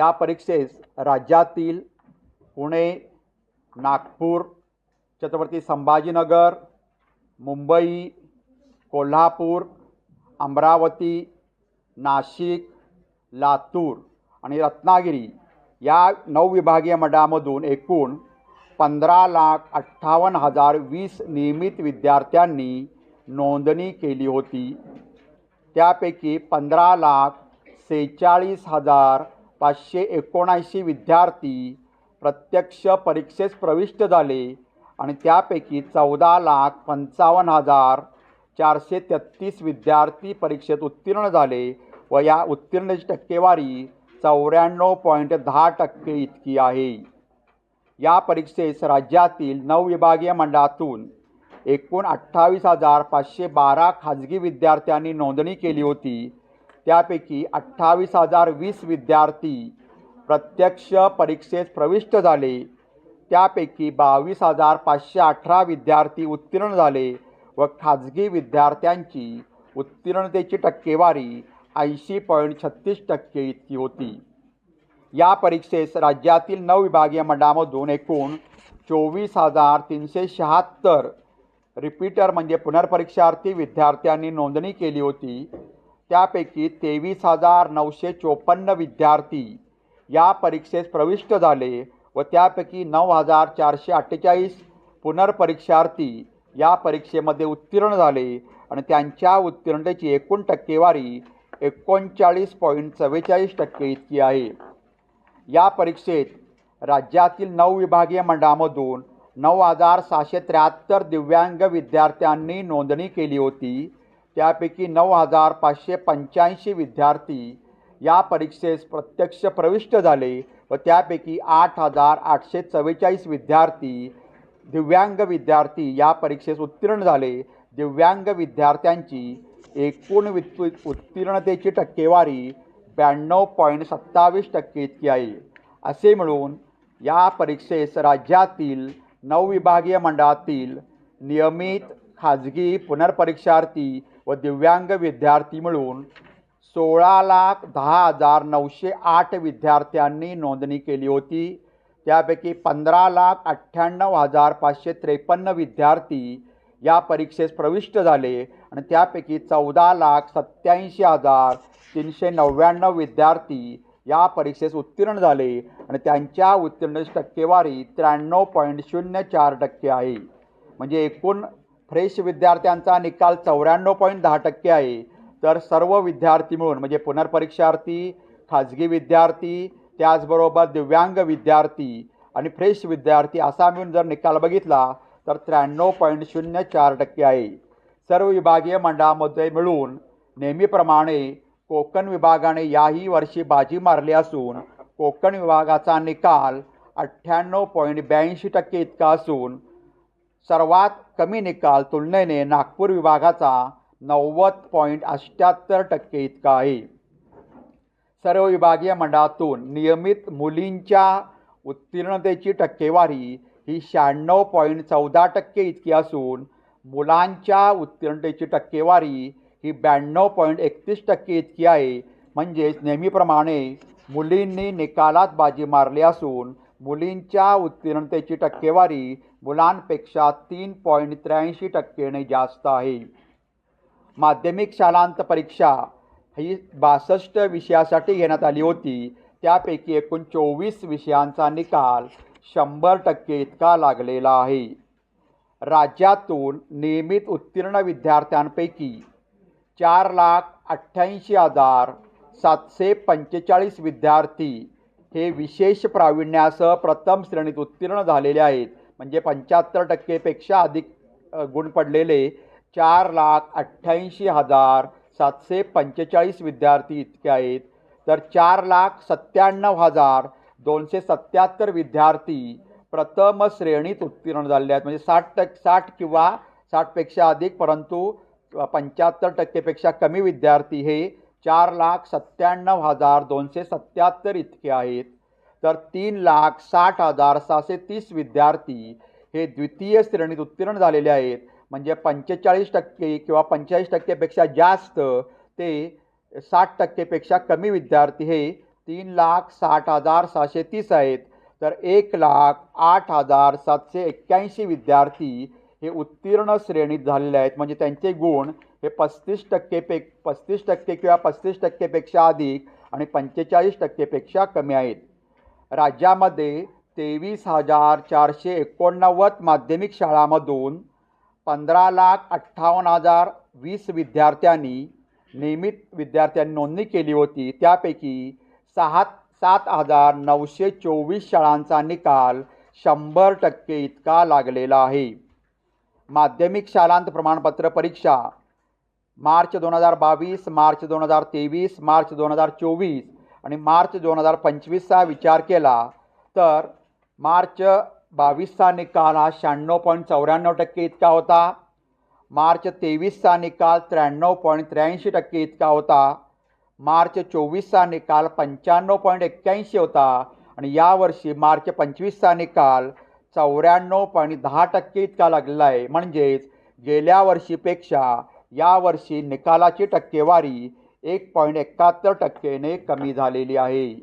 या परीक्षेस राज्यातील पुणे नागपूर छत्रपती संभाजीनगर मुंबई कोल्हापूर अमरावती नाशिक लातूर आणि रत्नागिरी या नऊ विभागीय मंडळामधून एकूण पंधरा लाख अठ्ठावन्न हजार वीस नियमित विद्यार्थ्यांनी नोंदणी केली होती. त्यापैकी पंधरा लाख सेहेचाळीस हजार पाचशे एकोणऐंशी विद्यार्थी प्रत्यक्ष परीक्षेस प्रविष्ट झाले आणि त्यापैकी चौदा लाख पंचावन्न हजार चारशे तेहत्तीस विद्यार्थी परीक्षेत उत्तीर्ण झाले व या उत्तीर्णाची टक्केवारी चौऱ्याण्णव पॉईंट दहा टक्के इतकी आहे. या परीक्षेस राज्यातील नऊ विभागीय मंडळातून एकूण अठ्ठावीस हजार पाचशे बारा खाजगी विद्यार्थ्यांनी नोंदणी केली होती. त्यापैकी अठ्ठावीस हजार वीस विद्यार्थी प्रत्यक्ष परीक्षेस प्रविष्ट झाले. त्यापैकी बावीस हजार पाचशे अठरा विद्यार्थी उत्तीर्ण झाले व खाजगी विद्यार्थ्यांची उत्तीर्णतेची टक्केवारी ऐंशी पॉईंट छत्तीस टक्के इतकी होती. या परीक्षेस राज्यातील नऊ विभागीय मंडळामधून एकूण चोवीस हजार तीनशे शहात्तर रिपीटर म्हणजे पुनर्परीक्षार्थी विद्यार्थ्यांनी नोंदणी केली होती. त्यापैकी तेवीस हजार नऊशे चोपन्न विद्यार्थी या परीक्षेस प्रविष्ट झाले व त्यापैकी नऊ हजार चारशे अठ्ठेचाळीस पुनर्परीक्षार्थी या परीक्षेमध्ये उत्तीर्ण झाले आणि त्यांच्या उत्तीर्णतेची एकूण टक्केवारी एकोणचाळीस पॉईंट चव्वेचाळीस टक्के इतकी आहे. या परीक्षेत राज्यातील नऊ विभागीय मंडळामधून नऊ हजार सहाशे त्र्याहत्तर दिव्यांग विद्यार्थ्यांनी नोंदणी केली होती. त्यापैकी नऊ हजार पाचशे पंच्याऐंशी विद्यार्थी या परीक्षेस प्रत्यक्ष प्रविष्ट झाले व त्यापैकी आठ हजार आठशे चव्वेचाळीस विद्यार्थी दिव्यांग विद्यार्थी या परीक्षेस उत्तीर्ण झाले. दिव्यांग विद्यार्थ्यांची एकूण वित् उत्तीर्णतेची टक्केवारी ब्याण्णव पॉईंट सत्तावीस टक्के इतकी आहे. असे मिळून या परीक्षेस राज्यातील नऊ विभागीय मंडळातील नियमित खाजगी पुनर्परीक्षार्थी व दिव्यांग विद्यार्थी मिळून सोळा लाख दहा हजार नऊशे आठ विद्यार्थ्यांनी नोंदणी केली होती. त्यापैकी पंधरा लाख अठ्ठ्याण्णव हजार पाचशे त्रेपन्न विद्यार्थी या परीक्षेस प्रविष्ट झाले आणि त्यापैकी चौदा लाख सत्याऐंशी हजार तीनशे नव्याण्णव विद्यार्थी या परीक्षेस उत्तीर्ण झाले आणि त्यांच्या उत्तीर्ण टक्केवारी त्र्याण्णव पॉईंट शून्य चार टक्के आहे. म्हणजे एकूण फ्रेश विद्यार्थ्यांचा निकाल चौऱ्याण्णव पॉईंट दहा टक्के आहे. तर सर्व विद्यार्थी मिळून म्हणजे पुनर्परीक्षार्थी खाजगी विद्यार्थी त्याचबरोबर दिव्यांग विद्यार्थी आणि फ्रेश विद्यार्थी असा मिळून जर निकाल बघितला तर त्र्याण्णव पॉईंट शून्य चार टक्के आहे. सर्व विभागीय मंडळामध्ये मिळून नेहमीप्रमाणे कोकण विभागाने याही वर्षी बाजी मारली असून कोकण विभागाचा निकाल अठ्ठ्याण्णव पॉईंट ब्याऐंशी टक्के इतका असून सर्वात कमी निकाल तुलनेने नागपूर विभागाचा नव्वद पॉईंट अष्ट्याहत्तर टक्के इतका आहे. सर्व विभागीय मंडळातून नियमित मुलींच्या उत्तीर्णतेची टक्केवारी ही शहाण्णव पॉईंट चौदा टक्के इतकी असून मुलांच्या उत्तीर्णतेची टक्केवारी ही ब्याण्णव पॉईंट एकतीस टक्के इतकी आहे. म्हणजेच नेहमीप्रमाणे मुलींनी निकालात बाजी मारली असून मुलींच्या उत्तीर्णतेची टक्केवारी मुलांपेक्षा तीन पॉईंट त्र्याऐंशी टक्केने जास्त आहे. माध्यमिक शालांत परीक्षा ही बासष्ट विषयासाठी घेण्यात आली होती. त्यापैकी एकूण चोवीस विषयांचा निकाल शंभर टक्के इतका लागलेला आहे. राज्यातून नियमित उत्तीर्ण विद्यार्थ्यांपैकी चार लाख अठ्ठ्याऐंशी हजार सातशे पंचेचाळीस विद्यार्थी हे विशेष प्रावीण्यासह प्रथम श्रेणीत उत्तीर्ण झालेले आहेत. म्हणजे पंच्याहत्तर टक्केपेक्षा अधिक गुण पडलेले चार लाख अठ्ठ्याऐंशी हजार सातशे पंचेचाळीस विद्यार्थी इतके आहेत. तर चार लाख सत्त्याण्णव हजार दोनशे सत्याहत्तर विद्यार्थी प्रथम श्रेणीत उत्तीर्ण झालेले आहेत. म्हणजे साठ टक्के साठ किंवा साठपेक्षा अधिक परंतु पंच्याहत्तर टक्केपेक्षा कमी विद्यार्थी हे चार लाख सत्त्याण्णव हजार दोनशे सत्याहत्तर इतके आहेत. तर तीन लाख साठ हजार सहाशे तीस विद्यार्थी हे द्वितीय श्रेणीत उत्तीर्ण झालेले आहेत. म्हणजे पंचेचाळीस टक्के किंवा पंचेचाळीस टक्केपेक्षा जास्त ते साठ टक्केपेक्षा कमी विद्यार्थी हे तीन लाख साठ हजार सहाशे तीस आहेत. तर एक लाख आठ हजार सातशे एक्क्याऐंशी विद्यार्थी हे उत्तीर्ण श्रेणीत झालेले आहेत. म्हणजे त्यांचे गुण हे पस्तीस टक्केपे पस्तीस टक्के किंवा पस्तीस टक्केपेक्षा अधिक आणि पंचेचाळीस टक्केपेक्षा कमी आहेत. राज्यामध्ये तेवीस हजार चारशे एकोणनव्वद माध्यमिक शाळांमधून पंधरा लाख अठ्ठावन्न हजार वीस विद्यार्थ्यांनी नियमित विद्यार्थ्यांनी नोंदणी केली होती. त्यापैकी सहा सात हजार नऊशे चोवीस शाळांचा निकाल शंभर टक्के इतका लागलेला आहे. माध्यमिक शालांत प्रमाणपत्र परीक्षा. मार्च दोन हजार बावीस मार्च दोन हजार तेवीस मार्च दोन हजार चोवीस आणि मार्च दोन हजार पंचवीसचा विचार केला तर मार्च बावीसचा निकाल हा शहाण्णव पॉईंट चौऱ्याण्णव टक्के इतका होता. मार्च तेवीसचा निकाल त्र्याण्णव पॉईंट त्र्याऐंशी टक्के इतका होता. मार्च चोवीसचा निकाल पंच्याण्णव पॉईंट एक्क्याऐंशी होता आणि यावर्षी मार्च पंचवीसचा निकाल चौऱ्याण्णव पॉईंट दहा टक्के इतका लागलेला आहे. म्हणजेच गेल्या वर्षीपेक्षा यावर्षी निकालाची टक्केवारी एक पॉईंट एकाहत्तर टक्केने कमी झालेली आहे.